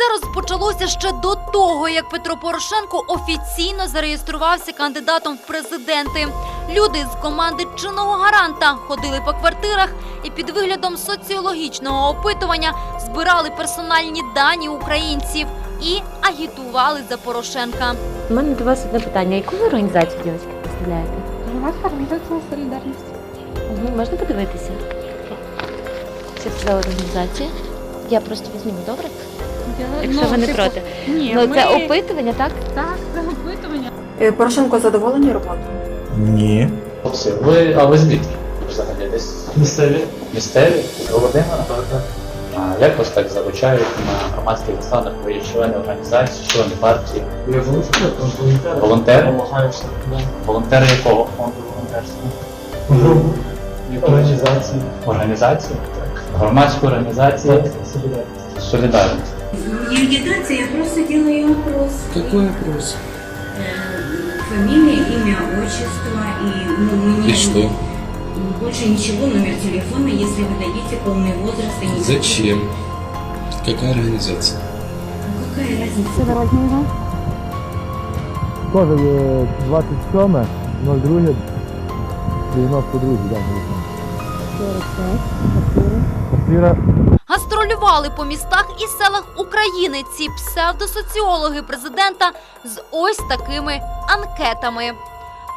Все розпочалося ще до того, як Петро Порошенко офіційно зареєструвався кандидатом в президенти. Люди з команди чинного гаранта ходили по квартирах і під виглядом соціологічного опитування збирали персональні дані українців і агітували за Порошенка. У мене до вас одне питання. Яку ви організацію дівчатки представляєте? Громадська організація солідарність. Угу. Можна подивитися? Що це за організація? Я просто візьму, добре? Якщо ви не проти. Ні, ну ми... це опитування, так? Так, це опитування. Е, Порошенко задоволені роботою? Ні. Хлопці, ви, а ви звідки? Взагалі десь місцеві? Місцеві? Володимира, так? А як вас так залучають на громадських засадах? Ви є члени організації, члени партії? Я волонтер, там волонтер. Волонтер? Волонтери якого фонду волонтерства? Групу. Організації. Організації? Громадську організацію Солідарність. Солідарність. Не агитация, я просто делаю опрос. Какой вопрос? Э, Фамилия, имя, отчество и ну, мне И что? больше ничего, номер телефона, если вы дадите полный возраст. и не- Зачем? Какая организация? Какая разница? Теж є 27, 02, 92, да, Квартира Гастролювали по містах і селах України ці псевдосоціологи президента з ось такими анкетами.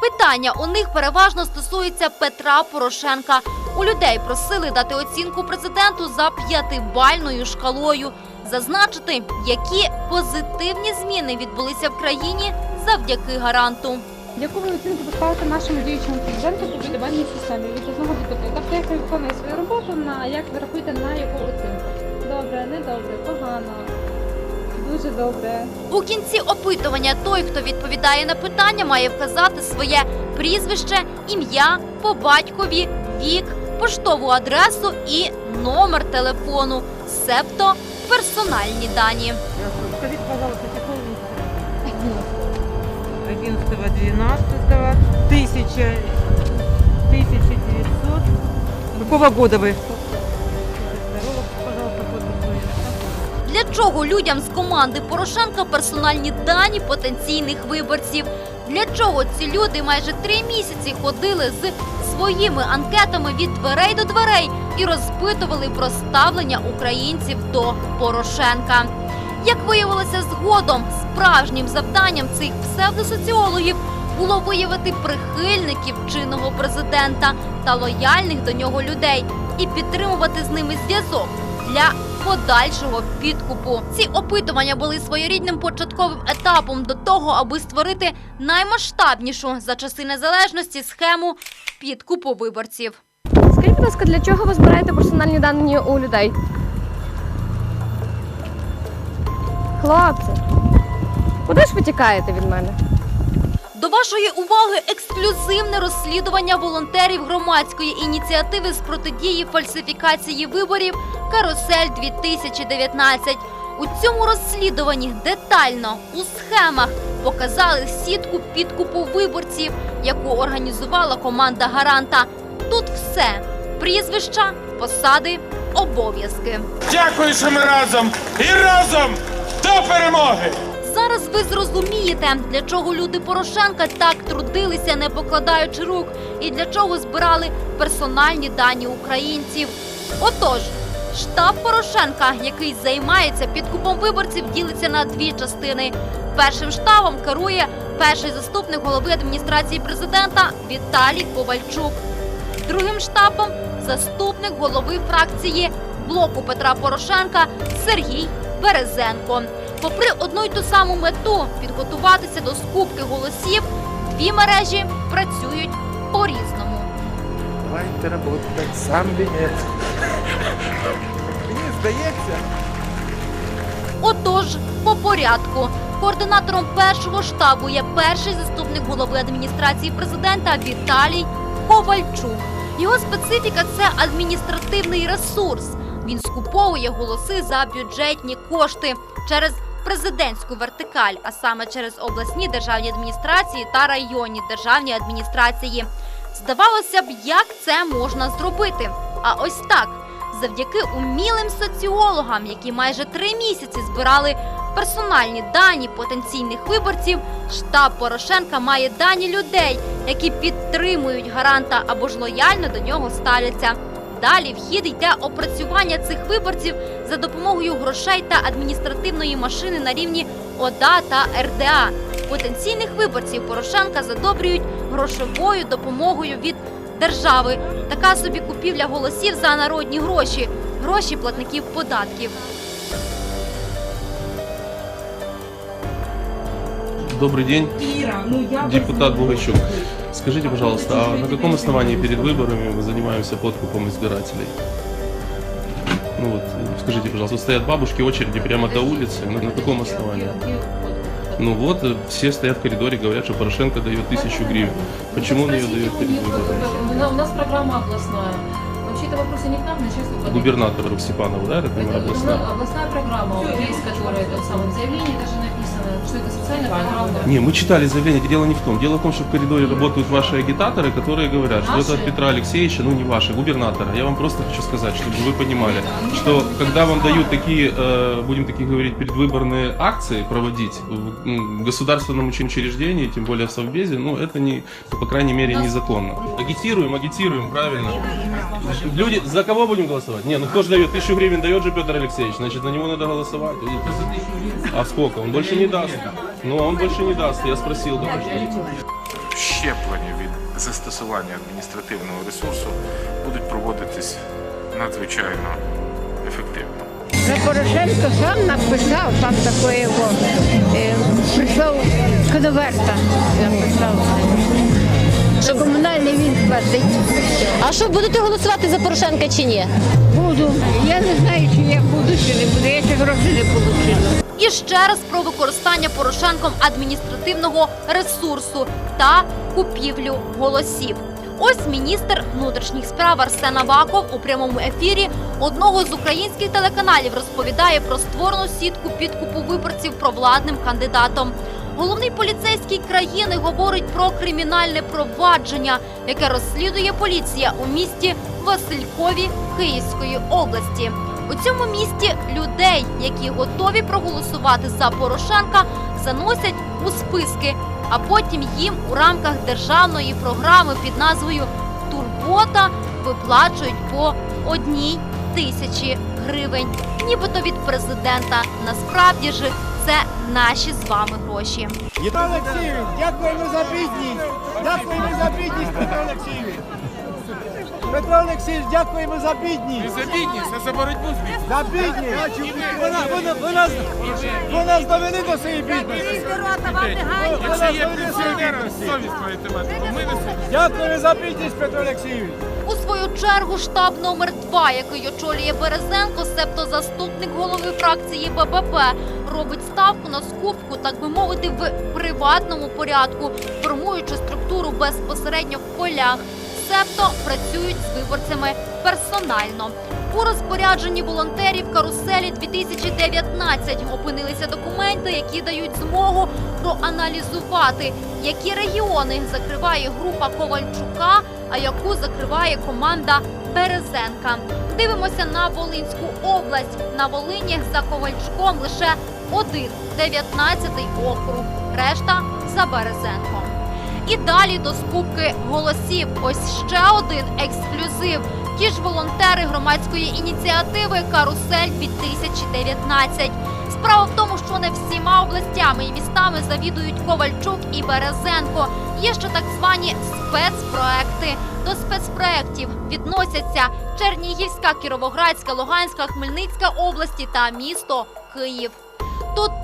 Питання у них переважно стосуються Петра Порошенка. У людей просили дати оцінку президенту за п'ятибальною шкалою, зазначити, які позитивні зміни відбулися в країні завдяки гаранту. Яку ви оцінку поставите нашому діючому президенту по п'ятибальній системі від 1 до 5? Тобто, як він виконує свою роботу, на як ви рахуєте на його оцінку? Добре, недобре, погано, дуже добре. У кінці опитування той, хто відповідає на питання, має вказати своє прізвище, ім'я, по батькові, вік, поштову адресу і номер телефону, себто персональні дані. 11 12 тысяча, 1900. Какого года вы? Для чого людям з команди Порошенка персональні дані потенційних виборців? Для чого ці люди майже три місяці ходили з своїми анкетами від дверей до дверей і розпитували про ставлення українців до Порошенка? Як виявилося згодом, справжнім завданням цих псевдосоціологів було виявити прихильників чинного президента та лояльних до нього людей і підтримувати з ними зв'язок для подальшого підкупу. Ці опитування були своєрідним початковим етапом до того, аби створити наймасштабнішу за часи незалежності схему підкупу виборців. Скажіть, будь ласка, для чого ви збираєте персональні дані у людей? Хлопці, куди ж ви тікаєте від мене? До вашої уваги ексклюзивне розслідування волонтерів громадської ініціативи з протидії фальсифікації виборів Карусель 2019 У цьому розслідуванні детально у схемах показали сітку підкупу виборців, яку організувала команда гаранта. Тут все: прізвища, посади, обов'язки. Дякую, що ми разом і разом до перемоги! Зараз ви зрозумієте, для чого люди Порошенка так трудилися, не покладаючи рук, і для чого збирали персональні дані українців. Отож, штаб Порошенка, який займається підкупом виборців, ділиться на дві частини. Першим штабом керує перший заступник голови адміністрації президента Віталій Ковальчук. Другим штабом заступник голови фракції блоку Петра Порошенка Сергій Березенко. Попри одну й ту саму мету підготуватися до скупки голосів, дві мережі працюють по-різному. Давайте работать сам вінець. Мені здається. Отож, по порядку. Координатором першого штабу є перший заступник голови адміністрації президента Віталій Ковальчук. Його специфіка це адміністративний ресурс. Він скуповує голоси за бюджетні кошти через президентську вертикаль, а саме через обласні державні адміністрації та районні державні адміністрації. Здавалося б, як це можна зробити? А ось так. завдяки умілим соціологам, які майже три місяці збирали персональні дані потенційних виборців, штаб Порошенка має дані людей, які підтримують гаранта або ж лояльно до нього ставляться. Далі в хід йде опрацювання цих виборців за допомогою грошей та адміністративної машини на рівні ОДА та РДА. Потенційних виборців Порошенка задобрюють грошовою допомогою від держави. Така собі купівля голосів за народні гроші, гроші платників податків. Добрый день, депутат Бугайчук. Скажите, пожалуйста, а на каком основании перед выборами мы занимаемся подкупом избирателей? Ну вот, скажите, пожалуйста, стоят бабушки очереди прямо до улицы. На, на каком основании? Ну вот, все стоят в коридоре, говорят, что Порошенко дает тысячу гривен. Почему он ее дает перед выборами? У нас программа областная. Вообще это вопросы не к нам, начальству. Губернатору Степанову, да, это, наверное, областная? Областная программа, есть, которая там самом заявлении даже написано, что это социальная программа. Не, мы читали заявление, дело не в том. Дело в том, что в коридоре работают ваши агитаторы, которые говорят, что это от Наши? Петра Алексеевича, ну не ваши, губернатора. Я вам просто хочу сказать, чтобы вы понимали, что когда вам дают такие, э, будем такие говорить, предвыборные акции проводить в м, государственном учреждении, тем более в Совбезе, ну это не, по крайней мере, незаконно. Агитируем, агитируем, правильно. Люди, за кого будем голосовать? Не, ну кто же дает? Тысячу гривен дает же Петр Алексеевич, значит на него надо голосовать. А сколько? Он больше не даст. Ну, он больше не даст, я спросил. Да, Щеплення від застосування адміністративного ресурсу будуть проводитись надзвичайно ефективно. Вже Порошенко сам написав, там таке його, е, прислав конверта, написав, що комунальний він платить. А що будете голосувати за Порошенка чи ні? Буду. Я не знаю, чи я буду, чи не буду. Ще раз про використання Порошенком адміністративного ресурсу та купівлю голосів. Ось міністр внутрішніх справ Арсен Аваков у прямому ефірі одного з українських телеканалів розповідає про створену сітку підкупу виборців провладним кандидатом. Головний поліцейський країни говорить про кримінальне провадження, яке розслідує поліція у місті Василькові Київської області. У цьому місті людей, які готові проголосувати за Порошенка, заносять у списки, а потім їм у рамках державної програми під назвою Турбота виплачують по одній тисячі гривень, нібито від президента. Насправді ж це наші з вами гроші. Олексійович, дякуємо за бідність. Дякуємо за бідність, Олексійович. Петро Олексійович, дякуємо за бідність. За бідність, а за боротьбу з бідністю. За бідність. Вона, вона, вона, вона довели до своєї бідності. Якщо є пенсіонером, совість маєте мати, бо ми не совість. Дякуємо за бідність, Петро Олексійович. У свою чергу штаб номер 2 який очолює Березенко, себто заступник голови фракції ББП, робить ставку на скупку, так би мовити, в приватному порядку, формуючи структуру безпосередньо в полях, себто працюють з виборцями персонально. У розпорядженні волонтерів каруселі 2019 опинилися документи, які дають змогу проаналізувати, які регіони закриває група Ковальчука, а яку закриває команда Березенка. Дивимося на Волинську область. На Волині за Ковальчуком лише один 19-й округ, решта за Березенком. І далі до скупки голосів. Ось ще один ексклюзив. Ті ж волонтери громадської ініціативи Карусель 2019. Справа в тому, що не всіма областями і містами завідують Ковальчук і Березенко. Є ще так звані спецпроекти. До спецпроєктів відносяться Чернігівська, Кіровоградська, Луганська, Хмельницька області та місто Київ.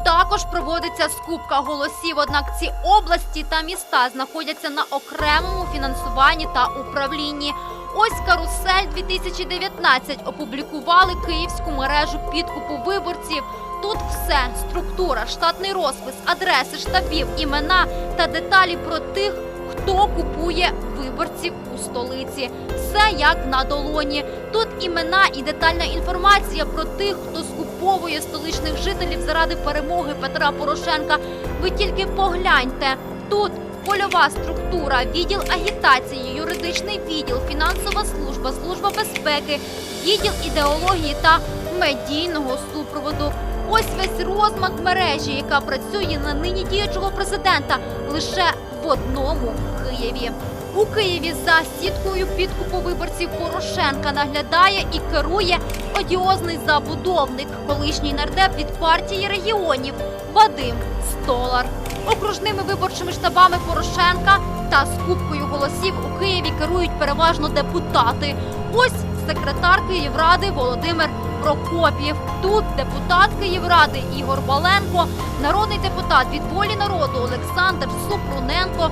Також проводиться скупка голосів, однак ці області та міста знаходяться на окремому фінансуванні та управлінні. Ось карусель 2019 опублікували київську мережу підкупу виборців. Тут все структура, штатний розпис, адреси штабів, імена та деталі про тих, хто купує виборців у столиці. Все як на долоні. Тут імена і детальна інформація про тих, хто скуповує столичних жителів заради перемоги Петра Порошенка. Ви тільки погляньте тут. Польова структура, відділ агітації, юридичний відділ, фінансова служба, служба безпеки, відділ ідеології та медійного супроводу. Ось весь розмах мережі, яка працює на нині діючого президента лише в одному Києві. У Києві за сіткою підкупу виборців Порошенка наглядає і керує одіозний забудовник, колишній нардеп від партії регіонів Вадим Столар. Окружними виборчими штабами Порошенка та скупкою голосів у Києві керують переважно депутати. Ось секретар Київради Володимир Прокоп'єв. Тут депутат Київради Ігор Баленко, народний депутат від волі народу Олександр Супруненко,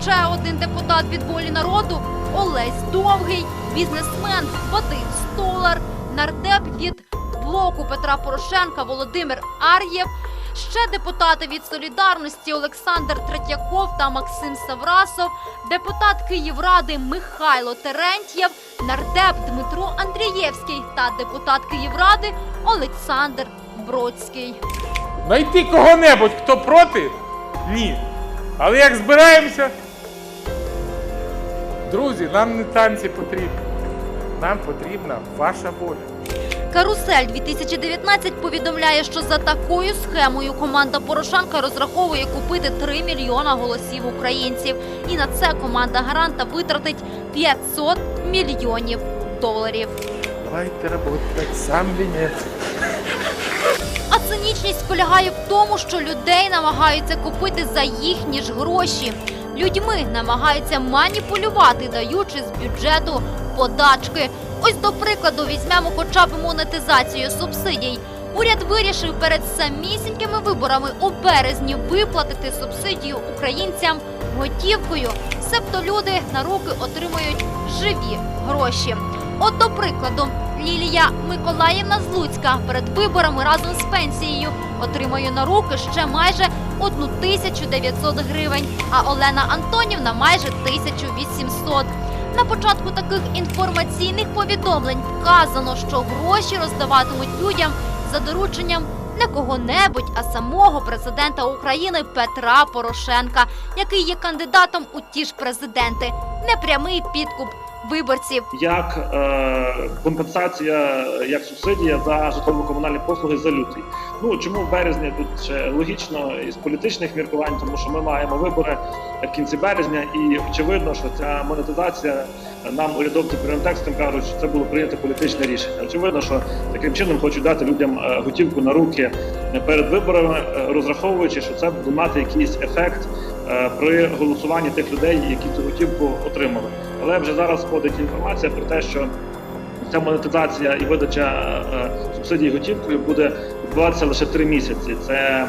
ще один депутат від волі народу Олесь Довгий, бізнесмен Вадим Столар, нардеп від блоку Петра Порошенка Володимир Ар'єв. Ще депутати від солідарності Олександр Третьяков та Максим Саврасов, депутат Київради Михайло Терентьєв, нардеп Дмитро Андрієвський та депутат Київради Олександр Бродський. Найти кого-небудь, хто проти? Ні. Але як збираємося? Друзі, нам не танці потрібні. Нам потрібна ваша воля. Карусель 2019 повідомляє, що за такою схемою команда Порошенка розраховує купити 3 мільйона голосів українців. І на це команда гаранта витратить 500 мільйонів доларів. Давайте работать самбі нет. А цинічність полягає в тому, що людей намагаються купити за їхні ж гроші. Людьми намагаються маніпулювати, даючи з бюджету подачки. Ось до прикладу візьмемо хоча б монетизацію субсидій. Уряд вирішив перед самісінькими виборами у березні виплатити субсидію українцям готівкою, себто люди на руки отримують живі гроші. От до прикладу, Лілія Миколаївна з Луцька перед виборами разом з пенсією отримує на руки ще майже 1900 гривень, а Олена Антонівна майже 1800. На початку таких інформаційних повідомлень вказано, що гроші роздаватимуть людям за дорученням не кого-небудь, а самого президента України Петра Порошенка, який є кандидатом у ті ж президенти. Непрямий підкуп виборців. як е, компенсація, як субсидія за житлово-комунальні послуги за лютий. Ну чому в березні тут ще логічно із політичних міркувань, тому що ми маємо вибори в кінці березня, і очевидно, що ця монетизація нам урядовці прямим кажуть, що це було прийнято політичне рішення. Очевидно, що таким чином хочуть дати людям е, готівку на руки перед виборами, е, розраховуючи, що це буде мати якийсь ефект е, при голосуванні тих людей, які цю готівку отримали. Але вже зараз ходить інформація про те, що ця монетизація і видача е, субсидій готівкою буде відбуватися лише три місяці. Це е,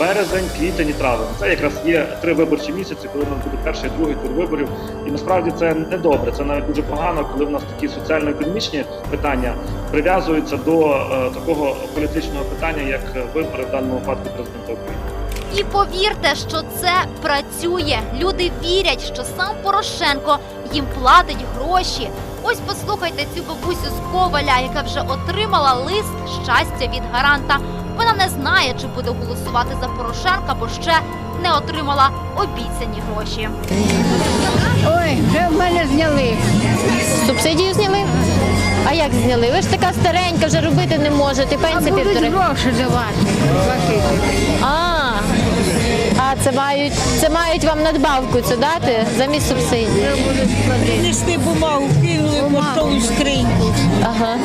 березень, квітень і травень. Це якраз є три виборчі місяці, коли у нас буде перший другий тур виборів. І насправді це не добре. Це навіть дуже погано, коли в нас такі соціально-економічні питання прив'язуються до е, такого політичного питання, як вибори в даному випадку президента України. І повірте, що це працює. Люди вірять, що сам Порошенко їм платить гроші. Ось послухайте цю бабусю з Коваля, яка вже отримала лист щастя від гаранта. Вона не знає, чи буде голосувати за Порошенка, бо ще не отримала обіцяні гроші. Ой, вже в мене зняли. Субсидію зняли? А як зняли? Ви ж така старенька, вже робити не можете. А Пенсія будуть півтори. гроші давати. А, а це мають це мають вам надбавку це дати замість субсидії. Принесли бумагу, кинули в поштову скриньку. Ага.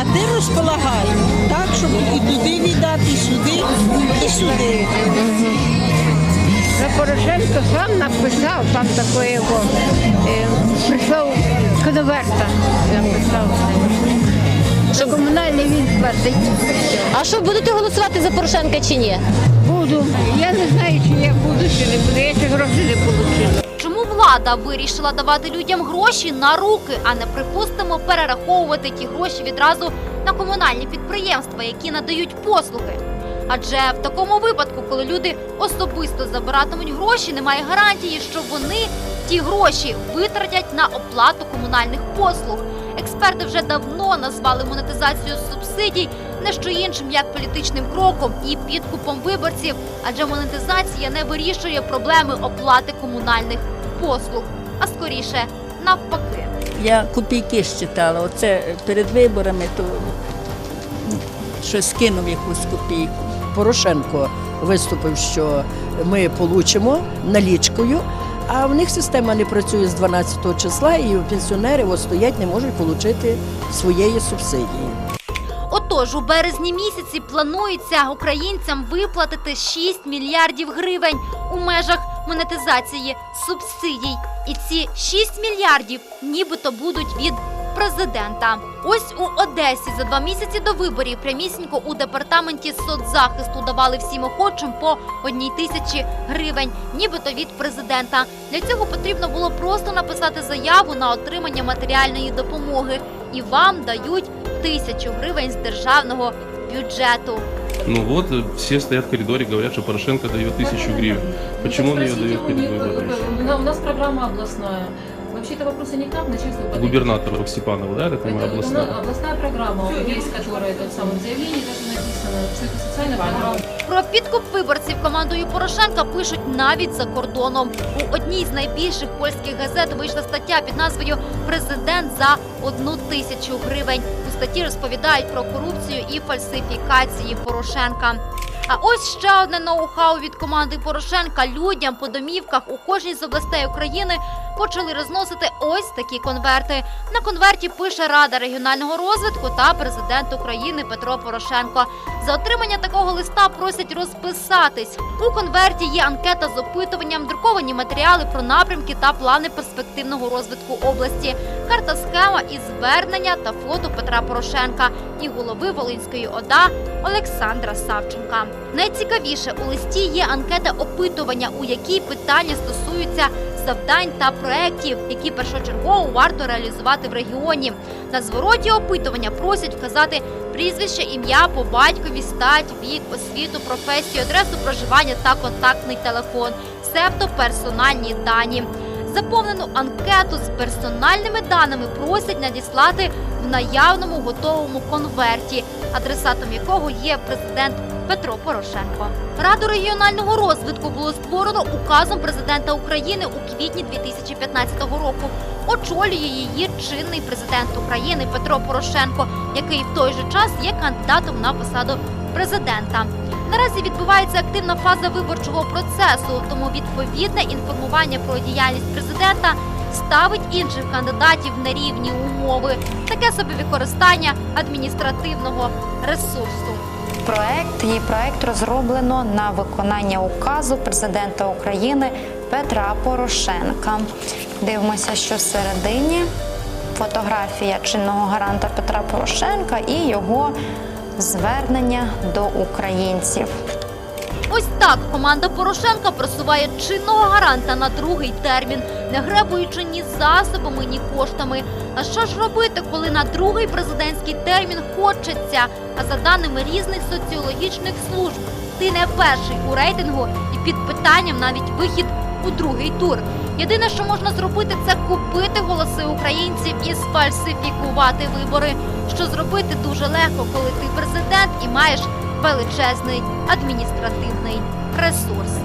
А ти розполагай, так, щоб і туди віддати, і сюди, і сюди. Порошенко сам написав, там таке його, е, прийшов конверта, написав. Що комунальний він платить. А що будете голосувати за Порошенка чи ні? Буду. Я не знаю, чи я буду, чи не буду. Я ще гроші не отримала. Чому влада вирішила давати людям гроші на руки, а не припустимо перераховувати ті гроші відразу на комунальні підприємства, які надають послуги? Адже в такому випадку, коли люди особисто забиратимуть гроші, немає гарантії, що вони ті гроші витратять на оплату комунальних послуг. Експерти вже давно назвали монетизацію субсидій не що іншим як політичним кроком і підкупом виборців, адже монетизація не вирішує проблеми оплати комунальних послуг, а скоріше навпаки. Я копійки щитала. Оце перед виборами то щось кинув якусь копійку. Порошенко виступив, що ми получимо налічкою, а в них система не працює з 12 числа, і пенсіонери от стоять, не можуть отримати своєї субсидії. Отож, у березні місяці планується українцям виплатити 6 мільярдів гривень у межах монетизації субсидій. І ці 6 мільярдів нібито будуть від президента. Ось у Одесі за два місяці до виборів прямісінько у департаменті соцзахисту давали всім охочим по одній тисячі гривень, нібито від президента. Для цього потрібно було просто написати заяву на отримання матеріальної допомоги, і вам дають тисячу гривень з державного бюджету. Ну вот, э, все стоят в коридоре, говорят, что Порошенко дает тысячу гривен. Почему он ее дает перед выборами? У нас программа областная. Вообще это вопросы не к нам, к начальству подойти. Губернатор Степанова, да, это моя Это областная? у нас областная программа, есть, которая это самое заявление даже написано, что это социальная программа. Про підкуп виборців командою Порошенка пишуть навіть за кордоном. У одній з найбільших польських газет вийшла стаття під назвою Президент за одну тисячу гривень. У статті розповідають про корупцію і фальсифікації Порошенка. А ось ще одне ноу-хау від команди Порошенка. Людям по домівках у кожній з областей України почали розносити ось такі конверти. На конверті пише Рада регіонального розвитку та президент України Петро Порошенко. За отримання такого листа просять розписатись. У конверті є анкета з опитуванням, друковані матеріали про напрямки та плани перспективного розвитку області, карта схема і звернення та фото Петра Порошенка і голови Волинської ОДА Олександра Савченка. Найцікавіше у листі є анкета опитування, у якій питання стосуються завдань та проєктів, які першочергово варто реалізувати в регіоні. На звороті опитування просять вказати прізвище, ім'я по батькові, стать, вік, освіту, професію, адресу проживання та контактний телефон, себто персональні дані. Заповнену анкету з персональними даними просять надіслати в наявному готовому конверті, адресатом якого є президент Петро Порошенко. Раду регіонального розвитку було створено указом президента України у квітні 2015 року. Очолює її чинний президент України Петро Порошенко, який в той же час є кандидатом на посаду президента. Наразі відбувається активна фаза виборчого процесу, тому відповідне інформування про діяльність президента ставить інших кандидатів на рівні умови, таке собі використання адміністративного ресурсу. Проект її проект розроблено на виконання указу президента України Петра Порошенка. Дивимося, що всередині фотографія чинного гаранта Петра Порошенка і його звернення до українців. Ось так команда Порошенка просуває чинного гаранта на другий термін, не гребуючи ні засобами, ні коштами. А що ж робити, коли на другий президентський термін хочеться? А за даними різних соціологічних служб, ти не перший у рейтингу і під питанням навіть вихід у другий тур. Єдине, що можна зробити, це купити голоси українців і сфальсифікувати вибори. Що зробити дуже легко, коли ти президент і маєш величезний адміністративний ресурс.